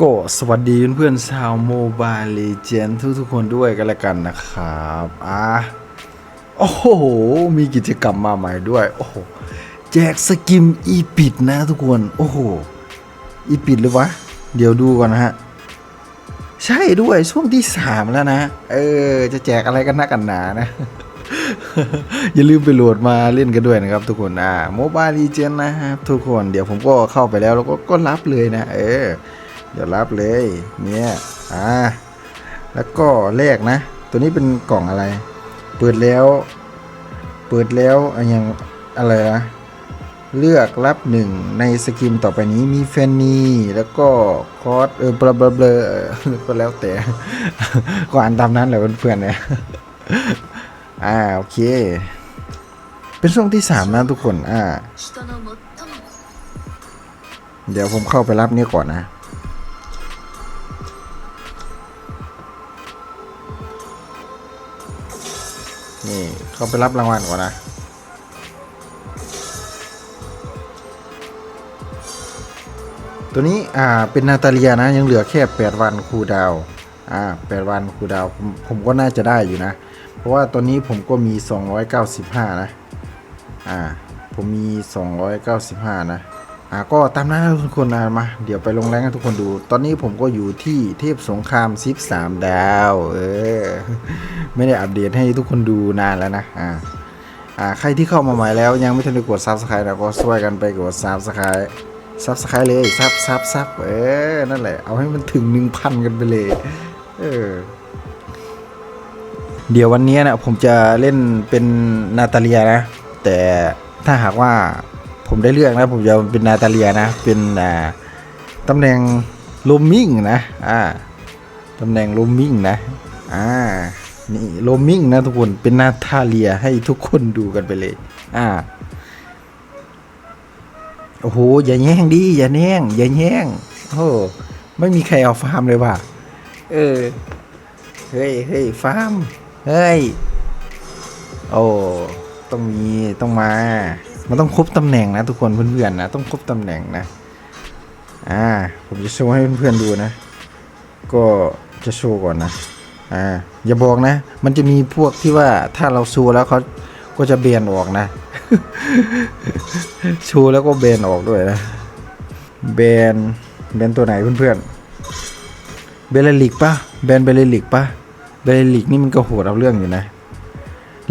ก็สวัสดีเพื่อนๆชาวโมบายเลเจนทุกๆคนด้วยกันละกันนะครับอะโอ้โห มีกิจกรรมมาใหม่ด้วย โอ้โห แจกสกิมอีปิดนะทุกคน โอ้โห อีปิดหรือวะ เดี๋ยวดูก่อนนะฮะ ใช่ด้วยช่วงที่สามแล้วนะ เออ จะแจกอะไรกันนักกันหนานะ อย่าลืมไปโหลดมาเล่นกันด้วยนะครับทุกคน อ่าโมบายลีเจนนะครับทุกคน เดี๋ยวผมก็เข้าไปแล้วแล้วก็ก็รับเลยนะ เออ อย่ารับเลยเนี่ยอ่าแล้วก็แลกนะ ตัวนี้เป็นกล่องอะไร เปิดแล้ว เปิดแล้วอย่างอะไรนะเลือกรับหนึ่งในสกิมต่อไปนี้มีแฟนนีแล้วก็คอสเออบลาบลาเบลก็แล้วแต่ก็อ่านตามนั้นแหละเพื่อนๆเนี่ยอ่าโอเค เป็นช่วงที่สามนะทุกคนอ่า เดี๋ยวผมเข้าไปรับนี่ก่อนนะ นี่เขาไปรับรางวัลก่อนนะ ตัวนี้อ่าเป็นนาตาเลียนะยังเหลือแค่ 8 วันคูดาวอ่า8วันคูดาวผมผมก็น่าจะได้อยู่นะ เพราะว่าตอนนี้ผมก็มี 295 นะ อ่า ผมมี 295 นะ อ่าก็ตามนั้นนะทุกคนนะมา เดี๋ยวไปลงแรงให้ทุกคนดู ตอนนี้ผมก็อยู่ที่เทพสงครามซิปสามดาว เออ ไม่ได้อัปเดตให้ทุกคนดูนานแล้วนะ อ่า อ่า ใครที่เข้ามาใหม่แล้วยังไม่ทันได้กดซับสไครต์นะก็ช่วยกันไปกดซับสไครต์ซับสไครต์เลยซับซับซับเออ นั่นแหละ เอาให้มันถึงหนึ่งพันกันไปเลย เออ เดี๋ยววันนี้นะผมจะเล่นเป็นนาตาเลียนะ แต่ถ้าหากว่า ผมได้เลือกนะผมจะเป็นนาตาเลียนะ เป็นอ่าตำแหน่งโลมมิ่งนะอ่าตำแหน่งโลมมิ่งนะอ่านี่โลมมิ่งนะทุกคนเป็นนาตาเลียให้ทุกคนดูกันไปเลย อ่าโอ้โหอย่าแย่งดิอย่าแย่งอย่าแย่งโอ้ไม่มีใครเอาฟาร์มเลยว่ะเออเฮ้ยเฮ้ยฟาร์มเฮ้ยโอ้ต้องมีต้องมา มันต้องครบตำแหน่งนะทุกคนเพื่อนๆนะต้องครบตำแหน่งนะ อ่า ผมจะโชว์ให้เพื่อนๆดูนะ ก็จะโชว์ก่อนนะ อ่า อย่าบอกนะ มันจะมีพวกที่ว่าถ้าเราโชว์แล้วเขาก็จะเบนออกนะ โชว์แล้วก็เบนออกด้วยนะ เบน เบนตัวไหนเพื่อนๆ เบลลิกปะแบนเบลลิกปะเบลลิกนี่มันก็โหดเอาเรื่องอยู่นะ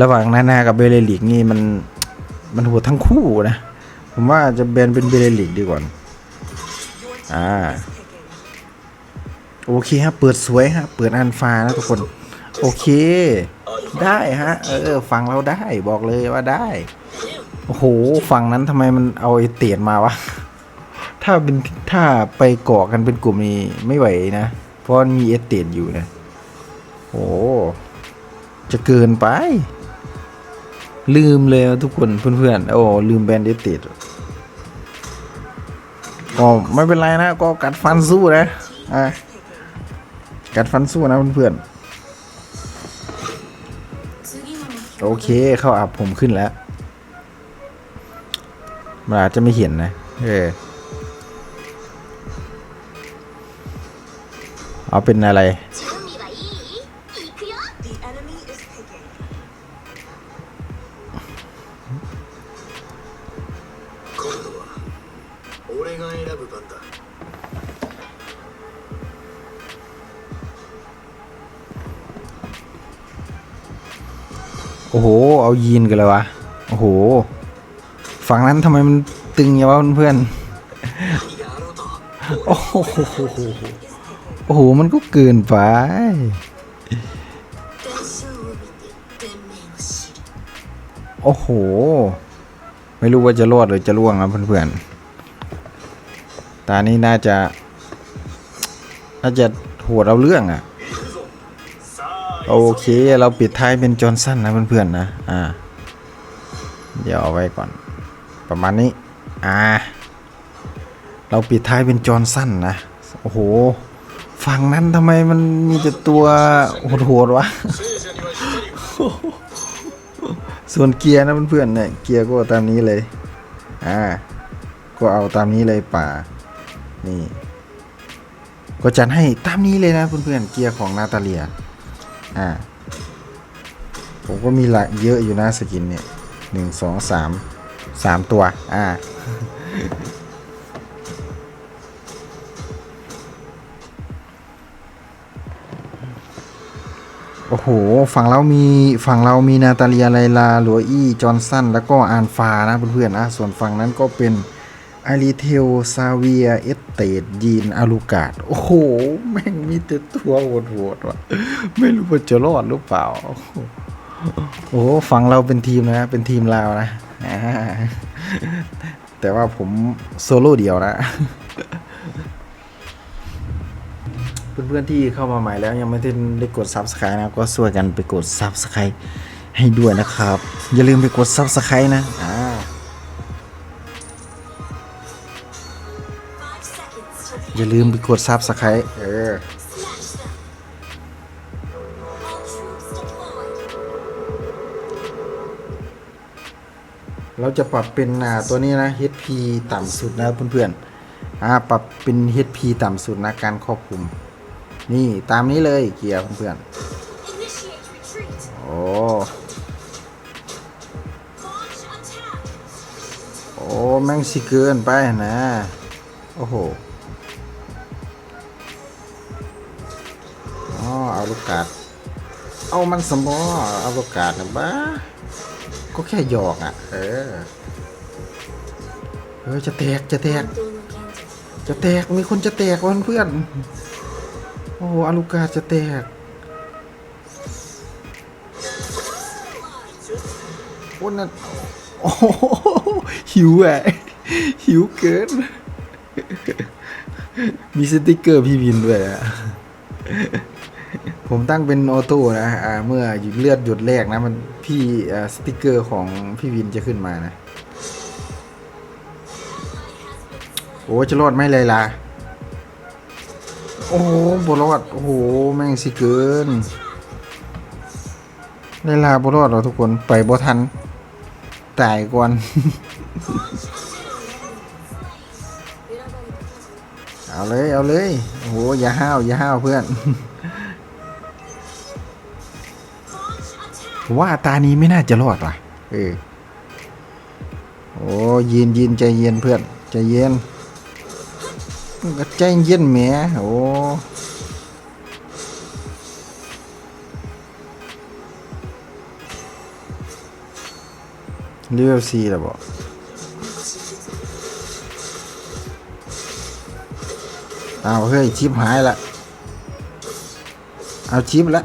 ระหว่างนานากับเบลลิกนี่มัน มันโหดทั้งคู่นะ ผมว่าจะแบนเป็นเบลลิกดีกว่าอ่าโอเคฮะเปิดสวยฮะเปิดอันฟ้านะทุกคน โอเค ได้ฮะ เออฟังเราได้บอกเลยว่าได้โอ้โหฝั่งนั้นทำไมมันเอาไอเตียนมาวะ ถ้าเป็นถ้าไปเกาะกันเป็นกลุ่มนี้ไม่ไหวนะ เพราะมีเอเตียนอยู่นะ โอ้จะเกินไป ลืมเลยทุกคนเพื่อนๆ โอ้ลืมแบนเดติดก็ไม่เป็นไรนะ ก็กัดฟันสู้นะอะกัดฟันสู้นะเพื่อนๆโอเคเข้าอับผมขึ้นแล้วมันอาจจะไม่เห็นนะ เออเอาเป็นอะไร โอ้โห เอายีนกันเลยวะ โอ้โห ฝั่งนั้นทำไมมันตึงอย่างวะเพื่อนโอ้โห โอ้โห มันก็เกินไปโอ้โห ไม่รู้ว่าจะรอดหรือจะล่วงนะเพื่อนๆ ตานี้น่าจะ น่าจะหัวเราเรื่องอะ่ะ โอเค เราปิดท้ายเป็นจอห์นสันนะเพื่อนๆนะ อ่า เดี๋ยวเอาไว้ก่อน ประมาณนี้ อ่า เราปิดท้ายเป็นจอห์นสันนะ โอ้โห ฝั่งนั้นทำไมมันมีแต่ตัวโหดๆวะ ส่วนเกียร์นะเพื่อนๆเนี่ย เกียร์ก็ตามนี้เลย อ่า ก็เอาตามนี้เลยป่า นี่ ก็จัดให้ตามนี้เลยนะเพื่อนๆ เกียร์ของนาตาเลีย อ่า ผมก็มีหลายเยอะอยู่นะสกินเนี่ยหนึ่งสองสามสามตัว อ่า โอ้โห ฝั่งเรามี ฝั่งเรามีนาตาเลียไลลาหลัวอี้ จอห์นสัน แล้วก็อานฟานะเพื่อนๆนะ ส่วนฝั่งนั้นก็เป็น ไอริเทลซาเวียเอสเตดยีนอาลูกาดโอ้โห แม่งมีแต่ตัวโหดๆว่ะ ไม่รู้ว่าจะรอดหรือเปล่า โอ้โหฝั่งเราเป็นทีมนะ เป็นทีมลาวนะ แต่ว่าผมโซโล่เดียวนะ เพื่อนๆที่เข้ามาใหม่แล้วยังไม่ได้ได้กด Subscribe นะ ก็ช่วยกันไปกด Subscribe ให้ด้วยนะครับ อย่าลืมไปกด Subscribe นะอ่า อย่าลืมไปกด Subscribe เออเราจะปรับเป็นอ่าตัวนี้นะ HP ต่ำสุดนะเพื่อนๆอ่าปรับเป็น HP ต่ำสุดนะการครอบคลุม นี่ตามนี้เลยเกียร์เพื่อนๆโอ้โอ้แม่งสิเกินไปนะ โอ้โห เอาลูกกาดเอามันสมอเอาลูกกาดนะบ้าก็แค่หยอกอะ เออเออจะแตกจะแตก จะแตกมีคนจะแตกวันเพื่อนโอ้โหอาลูกาจะแตก โอ้นั่นโอ้โหหิวอะหิวเกิน มีสติกเกอร์พี่วินด้วยอะ ผมตั้งเป็นออโต้นะอ่าเมื่อหยุดเลือดหยุดแรกนะมันพี่สติกเกอร์ของพี่วินจะขึ้นมานะ โอ้จะรอดไหมเลยล่ะ โอ้โหบรอด โอ้โห แม่งสิเกินเลยลาบรอดเราทุกคน ไปบ่ทัน ตายก่อนเอาเลย เอาเลย โอ้โห อย่าห้าว อย่าห้าวเพื่อน ว่าตานี้ไม่น่าจะรอดว่ะ เออ โอ้ยินยินใจเย็นเพื่อนใจเย็นก็ใจเย็นแหมโอ้เลเวลซีแล้วบอกเอาเฮ้ยชิปหายละ เอาชิปละ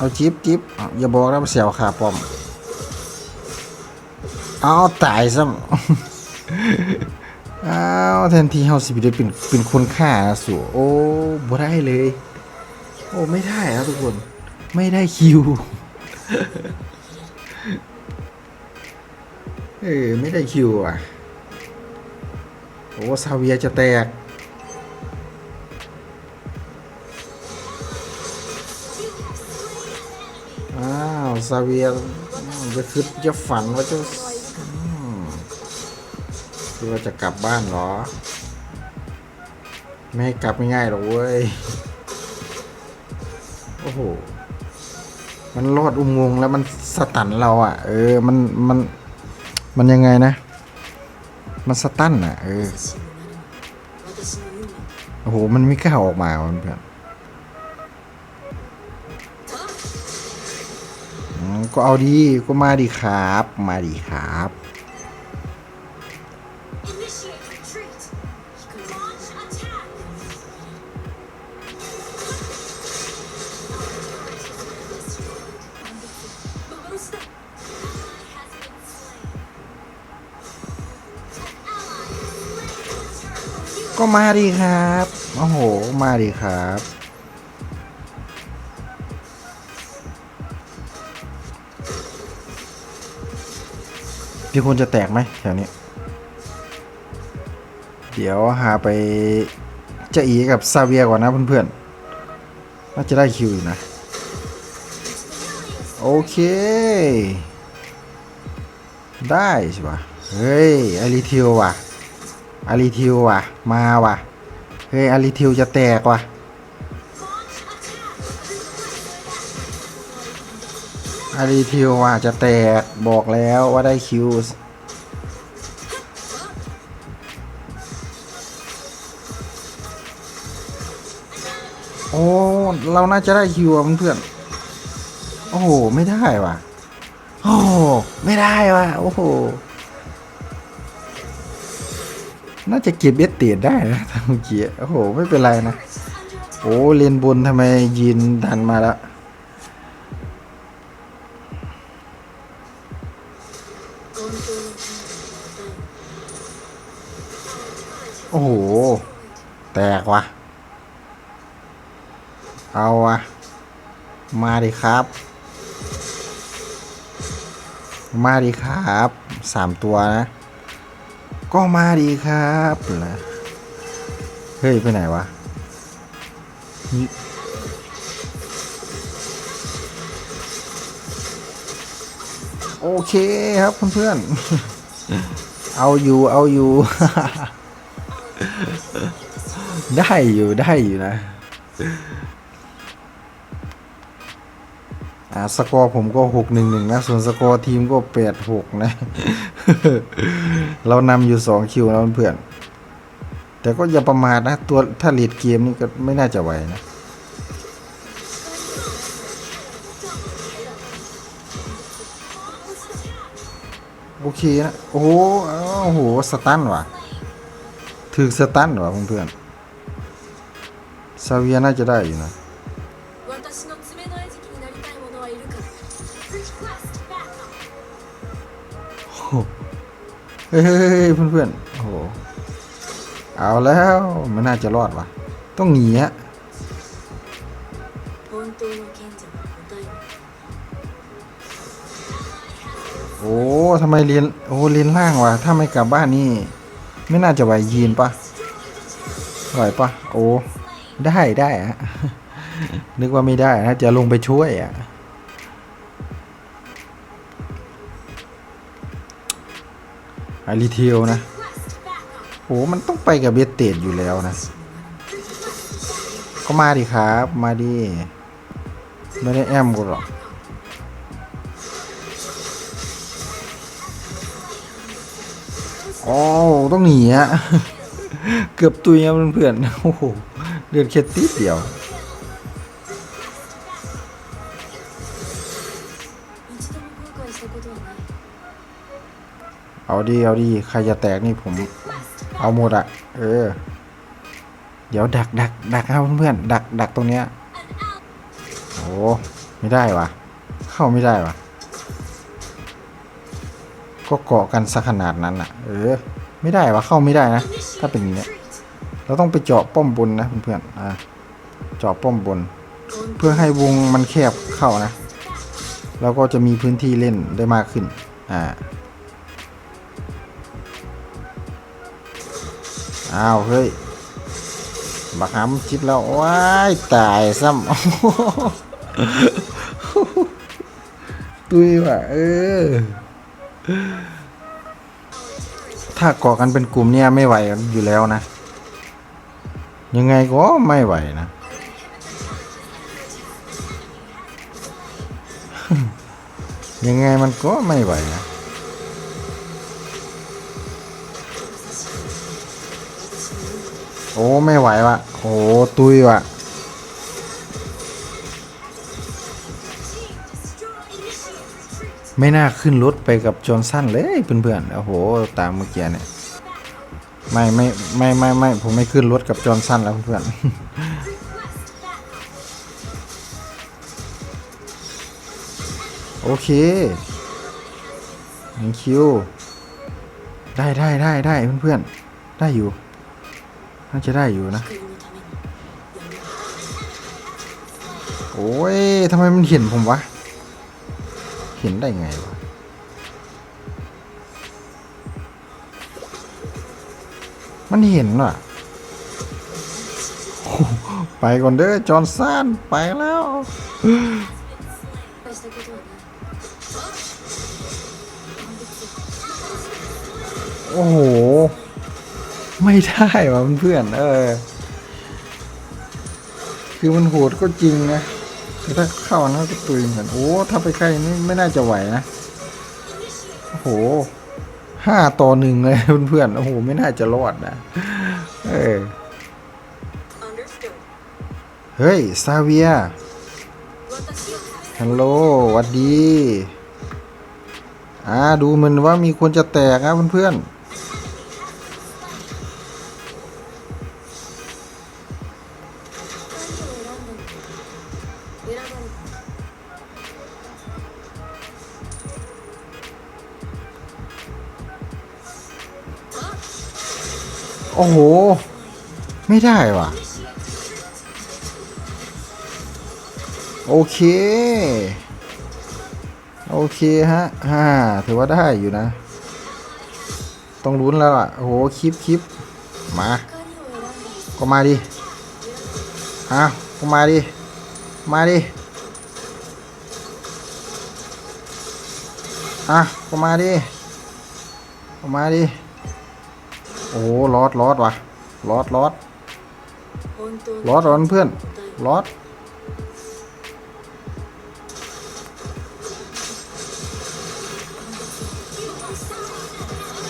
เอาชิปชิปอ้าวอย่าบอกนะว่าเสียวขาปอม เอาตายซะอ้าวแทนที่เฮาสิบได้เป็นเป็นคนฆ่าสู่โอ้บ่ได้เลย โอ้ไม่ได้ครับทุกคน ไม่ได้คิวเออไม่ได้คิวอะ โอ้ซาเวียจะแตก ซาเวียจะคิดจะฝันว่าจะอืมคิดว่าจะกลับบ้านเหรอ ไม่กลับง่ายๆหรอกเว้ย โอ้โห มันรอดอุโมงค์แล้วมันสตันเราอะ เออ มัน มัน มันยังไงนะ มันสตันอะ เออ โอ้โห มันไม่กล้าออกมาเพื่อน ก็เอาดีก็มาดีครับ มาดีครับ Initiate retreat. Launch attack. Wonderful. Ally has been slain. An ally has slain the turtle. ก็มาดีครับ โอ้โห มาดีครับ พี่คนจะแตกไหมแถวนี้ เดี๋ยวหาไปจะอีกับซาเวียก่อนนะเพื่อนๆน่าจะได้คิวอยู่นะ โอเค ได้ใช่ปะเฮ้ยอาริทิวว่ะอาริทิวว่ะ มาว่ะ เฮ้ยอาริทิวจะแตกว่ะ อาริทิวอะจะแตกบอกแล้วว่าได้คิวโอ้ เราน่าจะได้คิวเพื่อน โอ้โห ไม่ได้ว่ะ โอ้โห ไม่ได้ว่ะ โอ้โห น่าจะเก็บเบสเตียดได้นะทางเมื่อกี้ โอ้โห ไม่เป็นไรนะ โอ้เลนบนทำไมยินดันมาแล้ว โอ้โห แตกวะเอาวะมาดิครับ มาดิครับสามตัวนะ ก็มาดีครับเหรอเฮ้ย ไปไหนวะโอเคครับเพื่อนๆ เอาอยู่ เอาอยู่ ได้อยู่ได้อยู่นะ อ่าสกอร์ผมก็หกหนึ่งหนึ่งนะ ส่วนสกอร์ทีมก็แปดหกนะ เรานำอยู่สองคิวแล้วเพื่อน แต่ก็อย่าประมาทนะ ตัวถ้าลีดเกมนี่ก็ไม่น่าจะไหวนะโอเคนะ โอ้โหโอ้โห สตันว่ะ ถึงสตันหรอเพื่อนๆซาเวียน่าจะได้อยู่นะเฮ้ยเพื่อนๆโอ้โห เอาแล้วมันน่าจะรอดวะต้องหนีฮะโอ้ทำไมเรียนโอ้เรียนล่างวะถ้าไม่กลับบ้านนี่ ไม่น่าจะไหวยีนปะไหวปะโอ้ได้ได้ฮะนึกว่าไม่ได้นะจะลงไปช่วยอะอาริเทียวนะโอ้มันต้องไปกับเบสเตดอยู่แล้วนะ ก็มาดิครับ มาดิไม่ได้แอมกูหรอก โอ้ต้องหนีฮะเกือบตุยครับเพื่อนๆโอ้โหเดือดแค่ติดเดียวเอาดีเอาดีใครจะแตกนี่ผม เอาหมดอะเออ เดี๋ยวดักดักดักเอาเพื่อนดักดักตรงเนี้ยโอ้ไม่ได้วะเข้าไม่ได้วะ ก็เกาะกันสักขนาดนั้นอะเออ ไม่ได้วะเข้าไม่ได้นะ ถ้าเป็นอย่างเนี้ยเราต้องไปเจาะป้อมบนนะเพื่อนๆอ่าเจาะป้อมบน เพื่อให้วงมันแคบเข้านะแล้วก็จะมีพื้นที่เล่นได้มากขึ้น อ่า อ้าว เฮ้ย บักหำจิบแล้ว ว้าย ตายซ้ำ ตุยว่ะ เออ ถ้าเกาะกันเป็นกลุ่มเนี่ยไม่ไหวอยู่แล้วนะ ยังไงก็ไม่ไหวนะ ยังไงมันก็ไม่ไหวนะโอ้ ไม่ไหววะโอ้ตุยวะ ไม่น่าขึ้นรถไปกับจอห์นสันเลยเพื่อนๆโอ้โห ตามเมื่อกี้เนี่ยไม่ไม่ไม่ไม่ไม่ผมไม่ขึ้นรถกับจอห์นสันแล้วเพื่อนโอเคหนคิวได้ได้ได้ได้เพื่อนๆ ได้อยู่ น่าจะได้อยู่นะ โอ้ยทำไมมันเห็นผมวะ เห็นได้ไงวะมันเห็นว่ะ ไปก่อนเด้อจอร์นสันไปแล้ว โอ้โห ไม่ได้ว่ะเพื่อน เออ คือมันโหดก็จริงนะ ถ้าเข้านั้นก็ตุยเหมือนโอ้ถ้าไปใกล้นี่ไม่น่าจะไหวนะโอ้โหห้าต่อหนึ่งเลยเพื่อนๆโอ้โหไม่น่าจะรอดนะเออเฮ้ยซาเวียฮัลโหลวัดดี อ่า ดูเหมือนว่ามีคนจะแตกนะเพื่อนๆ โอ้โห ไม่ได้ว่ะ โอเค โอเคฮะฮ่าถือว่าได้อยู่นะ ต้องลุ้นแล้วอะ โอ้โห คลิปคลิปมา ก็มาดิอ้าวก็มาดิ มาดิอะก็มาดิก็มาดิ โอ้ลอดลอดว่ะลอดลอดลอดร้อนเพื่อนลอด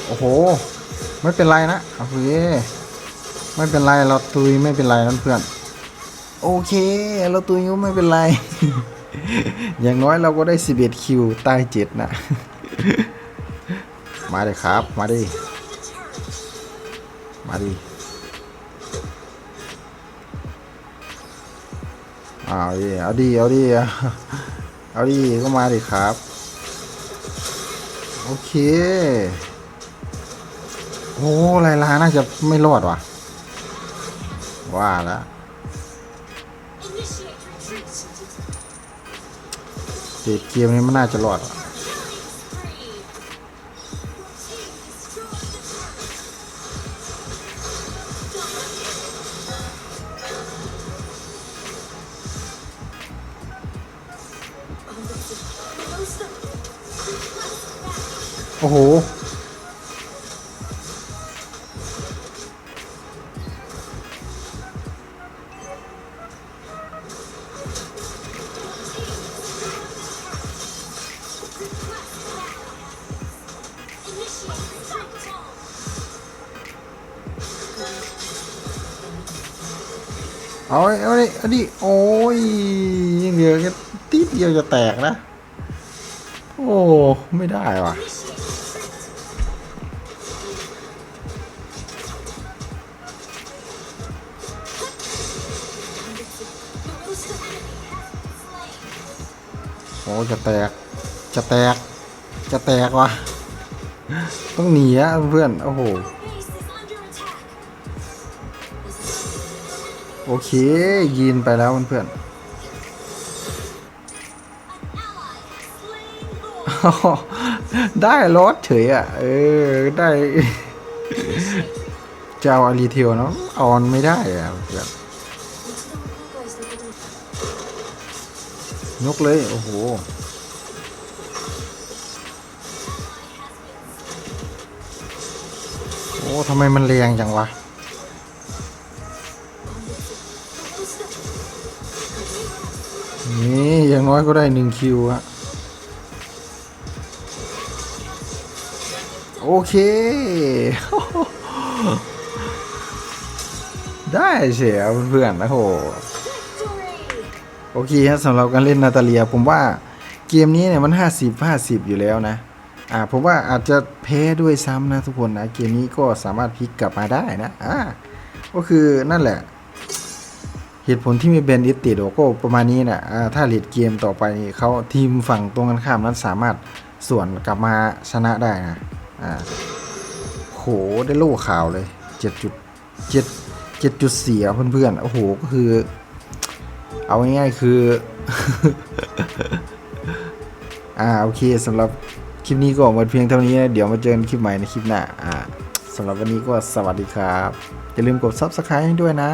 โอ้โห ไม่เป็นไรนะโอเคไม่เป็นไรเราตุยไม่เป็นไรนั่นเพื่อน โอเค เราตุยก็ไม่เป็นไร อย่างน้อยเราก็ได้ 11 คิวใต้เจ็ดนะ มาเลยครับ มาดิ มาดิเอาดิเอาดิเอาดิเอาดิก็มาดิครับ โอเคโอ้ลายลาน่าจะไม่รอดว่ะ ว่าแล้วเด็ดเกมนี้มันน่าจะรอดว่ะ โอ้โห Initiate cycle. เอาดิเอาดิเอาดิโอ้ยยังเหลือแค่ติดเดียวจะแตกนะ โอ้ ไม่ได้ว่ะ อ้จะแตก จะแตก จะแตกวะต้องหนีอะเพื่อน โอ้โห โอเคยินไปแล้วเพื่อนได้รถเฉยอะ เออ ได้จะเอาอารีเทลเนาะออนไม่ได้อะเพื่อ ยกเลย โอ้โห โอ้ทำไมมันแรงจังวะ นี่อย่างน้อยก็ได้หนึ่งคิวอะโอเค ได้เสียเพื่อนๆนะโห โอเคครับสำหรับการเล่นนาตาเลีย ผมว่าเกมนี้เนี่ยมัน 50 50 อยู่แล้วนะอ่าผมว่าอาจจะแพ้ด้วยซ้ำนะทุกคนนะเกมนี้ก็สามารถพลิกกลับมาได้นะอ่าก็คือนั่นแหละ เหตุผลที่มีเบนอิตติดก็ประมาณนี้นะอ่าถ้าเลดเกมต่อไปเขาทีมฝั่งตรงกันข้ามนั้นสามารถส่วนกลับมาชนะได้นะอ่าโหได้โล่ข่าวเลย 7.7 7.4เพื่อนๆโอ้โหก็คือ เอาง่ายๆคือ อ่าโอเคสำหรับคลิปนี้ก็หมดเพียงเท่านี้นะเดี๋ยวมาเจอกันคลิปใหม่ในคลิปหน้าอ่าสำหรับวันนี้ก็สวัสดีครับ อย่าลืมกด Subscribe ให้ด้วยนะ